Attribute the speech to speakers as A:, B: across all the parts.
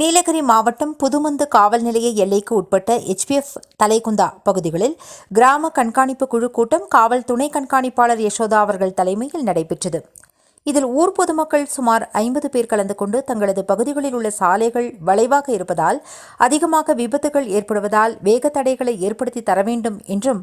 A: நீலகிரி மாவட்டம் புதுமந்து காவல் நிலைய எல்லைக்கு உட்பட்ட எச்பிஎஃப் தலைகுந்தா பகுதிகளில் கிராம கண்காணிப்பு குழு கூட்டம் காவல் துணை கண்காணிப்பாளர் யசோதா அவர்கள் தலைமையில் நடைபெற்றது. இதில் ஊர் பொதுமக்கள் சுமார் ஐம்பது பேர் கலந்து கொண்டு தங்களது பகுதிகளில் உள்ள சாலைகள் வளைவாக இருப்பதால் அதிகமாக விபத்துகள் ஏற்படுவதால் வேக தடைகளை ஏற்படுத்தி தர வேண்டும் என்றும்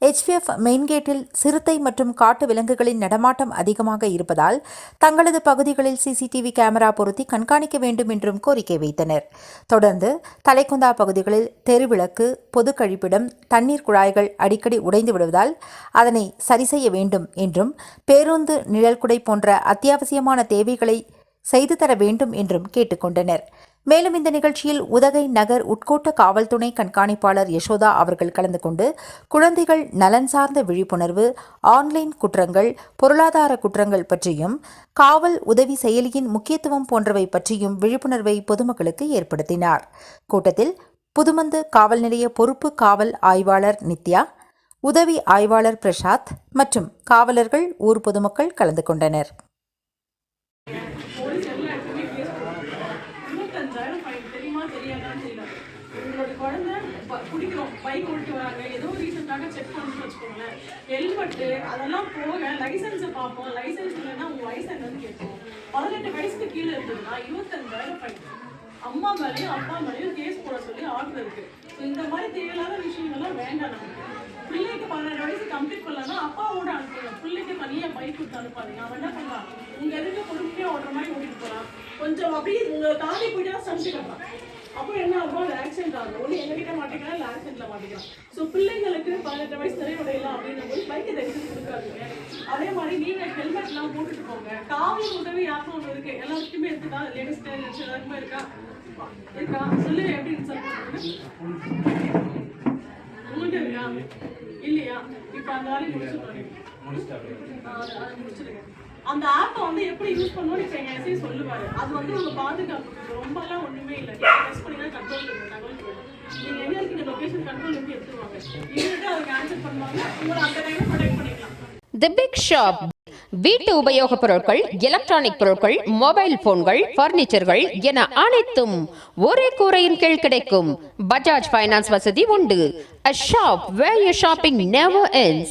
A: எச்பிஎஃப் மெயின்கேட்டில் சிறுத்தை மற்றும் காட்டு விலங்குகளின் நடமாட்டம் அதிகமாக இருப்பதால் தங்களது பகுதிகளில் சிசிடிவி கேமரா பொருத்தி கண்காணிக்க வேண்டும் என்றும் கோரிக்கை வைத்தனர். தொடர்ந்து தலைக்குந்தா பகுதிகளில் தெருவிளக்கு பொது கழிப்பிடம் தண்ணீர் குழாய்கள் அடிக்கடி உடைந்து விடுவதால் அதனை சரி செய்ய வேண்டும் என்றும் பேருந்து நிழல்குடை போன்ற அத்தியாவசியமான தேவைகளை செய்து தர வேண்டும் என்றும் கேட்டுக்கொண்டனர். மேலும் இந்த நிகழ்ச்சியில் உதகை நகர் உட்கோட்ட காவல் துணை கண்காணிப்பாளர் யசோதா அவர்கள் கலந்து கொண்டு குழந்தைகள் நலன் சார்ந்த விழிப்புணர்வு ஆன்லைன் குற்றங்கள் பொருளாதார குற்றங்கள் பற்றியும் காவல் உதவி செயலியின் முக்கியத்துவம் போன்றவை பற்றியும் விழிப்புணர்வை பொதுமக்களுக்கு ஏற்படுத்தினார். கூட்டத்தில் புதுமந்து காவல் நிலைய பொறுப்பு காவல் ஆய்வாளர் நித்யா உதவி ஆய்வாளர் பிரசாத் மற்றும் காவலர்கள் ஊர் பொதுமக்கள் கலந்து கொண்டனர்
B: இருபத்தஞ்சாயிரம் ஃபைன் தெரியுமா தெரியாதான்னு உங்களோட குழந்தை ப- குடிக்கிறோம். பைக் ஓட்டு வராங்க. ஏதோ ரீசெண்டாக செக் பண்ணி வச்சுக்கோங்களேன். ஹெல்மெட்டு அதெல்லாம் போக லைசன்ஸை பார்ப்போம். லைசன்ஸ் இல்லைன்னா உங்கள் வயசு என்னன்னு கேட்போம். பதினெட்டு வயசுக்கு கீழே இருந்ததுன்னா இருபத்தஞ்சாயிரம் ஃபைன் அம்மா மேலேயும் அப்பா மேலேயும் கேஸ் போட சொல்லி ஆர்டர் இருக்கு. ஸோ இந்த மாதிரி தேவையில்லாத விஷயங்கள்லாம் வேண்டாம் நமக்கு பிள்ளைக்கு பன்னெண்டு வயசு கம்ப்ளீட் பண்ணலன்னா அப்பாவோட அனுப்புங்க பிள்ளைக்கு தனியாக பைக் கொடுத்து அனுப்பாதீங்க. அவன் என்ன பண்ணலாம் உங்கள் எதுக்கு பொறுப்பையாக ஓடுற மாதிரி ஓட்டிட்டு போகிறான் கொஞ்சம் அப்படியே உங்களை தாண்டி போயிட்டா சமைச்சு அப்போ என்ன ஆகும் அது ஆக்சிடென்ட் ஆகும் ஒன்று எங்ககிட்ட மாட்டிக்கலாம் இல்லை ஆக்சிடென்ட்ல மாட்டிக்கலாம். ஸோ பிள்ளைங்களுக்கு பதினெட்டு வயசு நிறைவடையலாம் அப்படின்னும் போது பைக்கை தயவுசெய்து கொடுக்காதீங்க. அதே மாதிரி நீங்க ஹெல்மெட்லாம் போட்டுட்டு போங்க. காவல் உதவி யாருக்கும் ஒன்று இருக்கு. எல்லாருக்குமே இருக்குதா? லேடிஸ் ஜென்ட்ஸ் எல்லாருக்குமே இருக்கா? இருக்கா? சொல்லு எப்படி உங்கள்கிட்ட இருக்கா? இல்லையா? இப்போ அந்த வேலையை முடிச்சுருவாங்க முடிச்சிருங்க அந்த ஆப்பை வந்து எப்படி யூஸ் பண்ணணும்னு இப்போ எங்கள் எஸ்ஐ சொல்லுவார். அது வந்து உங்கள் பாதுகாப்புக்கு ரொம்பலாம் ஒன்றுமே இல்லை. நீங்க டெஸ்ட் பண்ணீங்கன்னா கண்ட்ரோல் இருக்கும் தகவல் நீங்கள் எங்கே இருக்கீங்க லொக்கேஷன் கண்ட்ரோல் இருந்து எடுத்துருவாங்க. இவர்கிட்ட அதுக்கு ஆன்சர் பண்ணுவாங்க. உங்களை அந்த டைமில் ப்ரொடெக்ட் பண்ணிக்கலாம்.
C: தி பிக் ஷாப் வீட்டு உபயோகப் பொருட்கள் எலக்ட்ரானிக் பொருட்கள் மொபைல் போன்கள் பர்னிச்சர்கள் என அனைத்தும் ஒரே கூரையின் கீழ் கிடைக்கும். பஜாஜ் பைனான்ஸ் வசதி உண்டு. A shop where your shopping never ends.